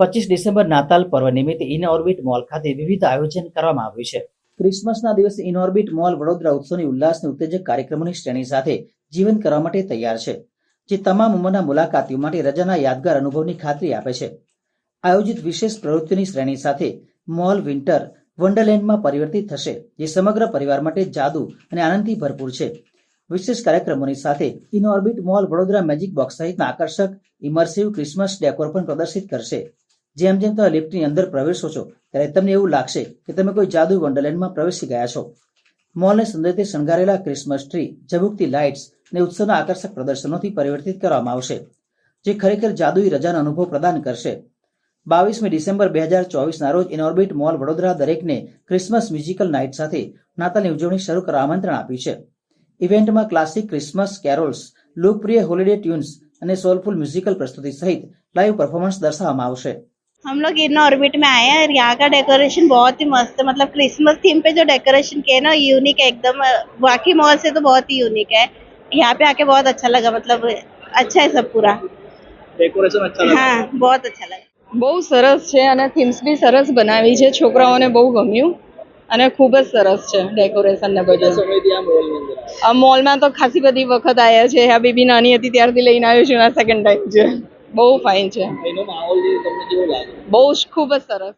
પચીસ ડિસેમ્બર નાતાલ પર્વ નિમિત્તે ઇનઓર્બિટ મોલ ખાતે વિવિધ આયોજન કરવામાં આવ્યું છે. ક્રિસમસના દિવસે ઇનઓર્બિટ મોલ વડોદરા ઉત્સવની ઉલ્લાસની ઉત્તેજક કાર્યક્રમોની શ્રેણી સાથે જીવન કરવા માટે તૈયાર છે, જે તમામ ઉંમરના મુલાકાતીઓ માટે રજાના યાદગાર અનુભવની ખાતરી આપે છે. આયોજિત વિશેષ પ્રવૃત્તિની શ્રેણી સાથે મોલ વિન્ટર વન્ડરલેન્ડમાં પરિવર્તિત થશે, જે સમગ્ર પરિવાર માટે જાદુ અને આનંદથી ભરપૂર છે. વિશેષ કાર્યક્રમોની સાથે Inorbit mall Vadodara magic box સહિતના આકર્ષક, ઇમર્સિવ ક્રિસમસ ડેકોર પણ પ્રદર્શિત કરશે. જેમ જેમ તમે લિફ્ટની અંદર પ્રવેશો છો, ત્યારે તમને એવું લાગશે કે તમે કોઈ જાદુ વંડરલેન્ડમાં પ્રવેશી ગયા છો. મોલને સુંદરથી શણગારેલા ક્રિસમસ ટ્રી ઝબુકતી લાઇટ્સ ને ઉત્સવના આકર્ષક પ્રદર્શનોથી પરિવર્તિત કરવામાં આવશે, જે ખરેખર જાદુઈ રજાનો અનુભવ પ્રદાન કરશે. બાવીસમી ડિસેમ્બર બે હજાર ચોવીસના રોજ ઇનોર્બિટ મોલ વડોદરા દરેકને ક્રિસમસ મ્યુઝિકલ નાઇટ સાથે નાતાલની ઉજવણી શરૂ કરવા આમંત્રણ આપ્યું છે. ઇવેન્ટમાં ક્લાસિક ક્રિસમસ કેરોલ્સ, લોકપ્રિય હોલિડે ટ્યુન્સ અને સોલફુલ મ્યુઝિકલ પ્રસ્તુતિ સહિત લાઇવ પરફોર્મન્સ દર્શાવવામાં આવશે. हम लोग इन ऑर्बिट में आए हैं और यहाँ का डेकोरेशन बहुत ही मस्त है मतलब क्रिसमस थीम पे जो डेकोरेशन किया है ना यूनिक है एकदम बाकी मॉल से तो बहुत ही यूनिक है यहाँ पे आके बहुत अच्छा लगा मतलब अच्छा है सब पूरा डेकोरेशन अच्छा लगा हाँ बहुत अच्छा लगा બહુ સરસ છે અને થીમ્સ બી સરસ બનાવી છે છોકરાઓને બહુ ગમ્યું અને ખૂબ જ સરસ છે ડેકોરેશન ને કેટલા બધું સમયથી આ મોલની અંદર આ મોલમાં તો ખાસી બધી વખત આવ્યા છે આ બેબી નાની હતી ત્યારથી લઈને આવ્યો છું આ સેકન્ડ ટાઈમ છે બહુ ફાઇન છે. બહુ જ ખૂબ જ સરસ.